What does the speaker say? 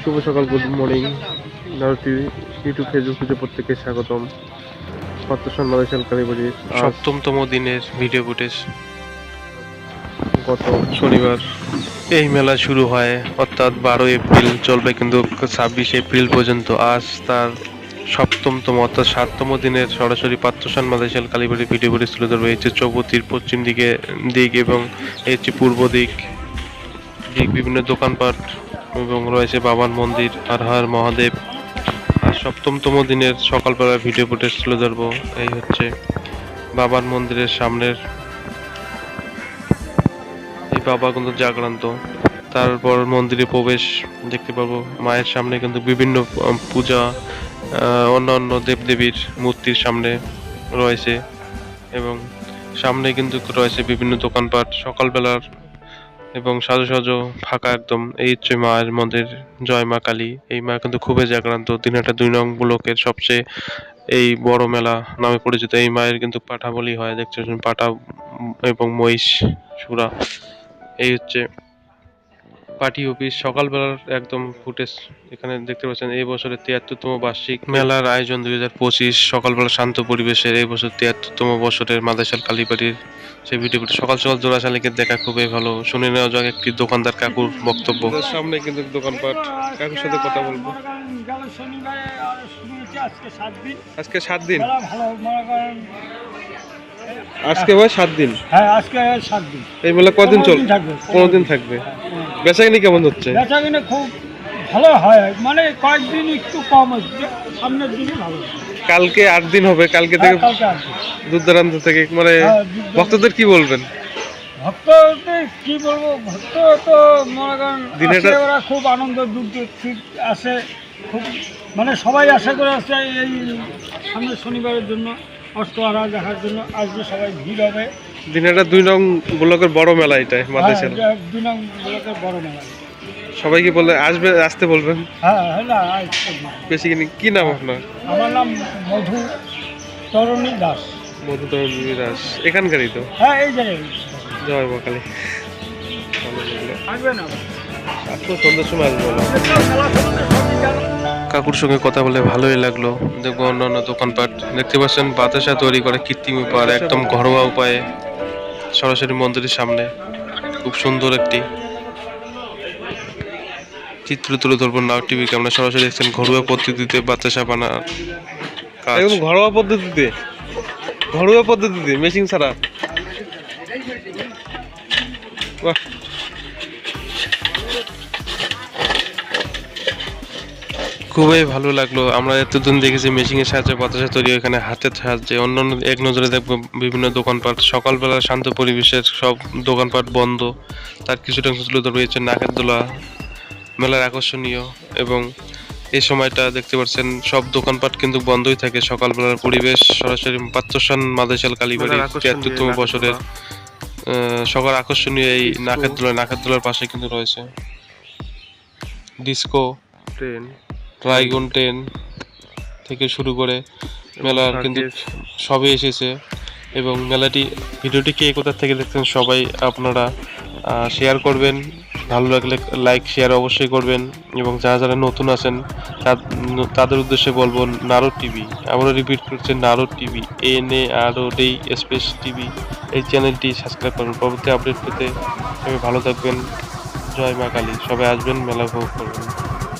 শুভ সকাল good morning নারুটি YouTube Facebook পেজে প্রত্যেককে স্বাগতম। পাত্রসন মালয়েশিয়ান কালীবাড়ির সপ্তমতম দিনের ভিডিও ফুটেজ গত শনিবার এই মেলা শুরু হয় অর্থাৎ বারো এপ্রিল চলবে কিন্তু ছাব্বিশ এপ্রিল পর্যন্ত। আজ তার সপ্তমতম অর্থাৎ সাততম দিনের সরাসরি পাত্রসান মালয়েশিয়ান কালীবাড়ির ভিডিও ফুটেজ তুলে ধরবে। এই চৌপতির পশ্চিম দিকে দিক এবং এই পূর্ব দিক। দিক বিভিন্ন দোকানপাট এবং রয়েছে বাবার মন্দির আর হর মহাদেব। আর সপ্তমতম দিনের সকালবেলা ভিডিও ফুটেজ তুলে ধরবো। এই হচ্ছে বাবার মন্দিরের সামনের এই বাবা কিন্তু জাগ্রান্ত। তারপর মন্দিরে প্রবেশ দেখতে পাবো। মায়ের সামনে কিন্তু বিভিন্ন পূজা আহ, অন্যান্য দেবদেবীর মূর্তির সামনে রয়েছে। এবং সামনে কিন্তু রয়েছে বিভিন্ন দোকানপাট। সকালবেলার এবং সাজো সাজো ফাঁকা একদম এই হচ্ছে মায়ের মন্দির, জয় মা কালী। এই মা কিন্তু খুবই জাগ্রান্ত। দিনহাটা দুই নং ব্লকের সবচেয়ে এই বড় মেলা নামে পরিচিত। এই মায়ের কিন্তু পাঠা বলি হয়, দেখতে পাচ্ছেন, পাঠা এবং মহিষ সুরা। এই হচ্ছে পার্টি অফিস সকালবেলার একদম ফুটেজ এখানে দেখতে পাচ্ছেন এই বছরের তিয়াত্তরতম বার্ষিক মেলার আয়োজন দুই হাজার পঁচিশ সকালবেলা শান্ত পরিবেশের এই বছর তিয়াত্তরতম বছরের মাদেশাল কালীবাড়ির সেই ভিডিওটি সকাল সকাল জোড়া শালিকে দেখা খুবই ভালো। শুনে নেওয়া যাক একটি দোকানদার কাকুর বক্তব্য। সামনে কিন্তু দোকানপাট কাকুর সাথে কথা বলব। আজকে সাত দিন। আজকে ভাই সাত দিন। হ্যাঁ আজকে সাত দিন। এই মেলা কদিন চল পনেরো দিন থাকবে? বেচাকিনি কেমন হচ্ছে? বেচা কিনে খুব ভালো হয়। মানে কয়েকদিন একটু কম হচ্ছে সামনের দিনে ভালো কালকে আট দিন হবে কালকে থেকে হ্যাঁ, দূর দূরান্ত থেকে মানে হ্যাঁ, ভক্তদের কি বলবেন? ভক্তদের কি বলব? ভক্ত তো মনে করেন ওরা খুব আনন্দ দূর দূর আসে খুব মানে সবাই আশা করে আসছে এই সামনের শনিবারের জন্য অষ্টহারা দেখার জন্য আসবে সবাই ভিড় হবে। দিনেটা দুই নং ব্লকের বড় মেলা এটা মাদেশের হ্যাঁ, দুই নং ব্লকের বড় মেলা। সবাইকে বললে আসবে আসতে বলবেন? হ্যাঁ হ্যাঁ বেশি কিনি কি নাম আপনার? আমার নাম মধু তরণী দাস। মধুতর দাস। এখানকারই তো? হ্যাঁ এই জায়গায়। জয় মা কালী। ভালো লাগল। আসবে না। আসব সন্ধ্যের সময় আসব কাকুর সঙ্গে কথা বলে ভালোই লাগল। দেখব অন্যান্য দোকানপাট। দেখতে পাচ্ছেন বাতাসা তৈরি করে কৃত্রিম উপায় একদম ঘরোয়া উপায়ে। সরাসরি মন্দিরের সামনে খুব সুন্দর একটি চিত্র তুলে ধরবো নাও টিভিকে আমরা সরাসরি দেখছেন ঘরোয়া পদ্ধতিতে বাচ্চা সাপানার ঘরোয়া পদ্ধতিতে। ঘরোয়া পদ্ধতিতে মেশিন ছাড়া। বাহ। খুবই ভালো লাগল। আমরা এতদিন দেখেছি মেশিনের সাহায্যে বাতাসা তৈরি এখানে হাতের সাহায্যে। অন্য এক নজরে দেখব বিভিন্ন দোকানপাট। সকালবেলা শান্ত পরিবেশের সব দোকানপাট বন্ধ। তার কিছুটা অংশ তুলে হচ্ছে নাকের দোলা মেলার আকর্ষণীয় এবং এই সময়টা দেখতে পাচ্ছেন সব দোকানপাট কিন্তু বন্ধই থাকে। সকালবেলার পরিবেশ সরাসরি পাত্রসান মাদেশাল কালীবাড়ি তিয়াত্তরতম বছরের সবার আকর্ষণীয় এই নাকের দোলা নাকের দোলার পাশে কিন্তু রয়েছে। ডিস্কো। ট্রেন। ড্রাইগন টেন থেকে শুরু করে মেলার কিন্তু সবই এসেছে। এবং মেলাটি ভিডিওটি কে কোথা থেকে দেখছেন সবাই আপনারা শেয়ার করবেন। ভালো লাগলে লাইক শেয়ার অবশ্যই করবেন। এবং যারা যারা নতুন আছেন তাদের উদ্দেশ্যে বলব নারদ টিভি আমরা রিপিট করছি Narad TV N A R O D space TV এই চ্যানেলটি সাবস্ক্রাইব করুন পরবর্তী আপডেট পেতে সবাই ভালো থাকবেন। জয় মা কালী। সবাই আসবেন মেলা উপভোগ করবেন।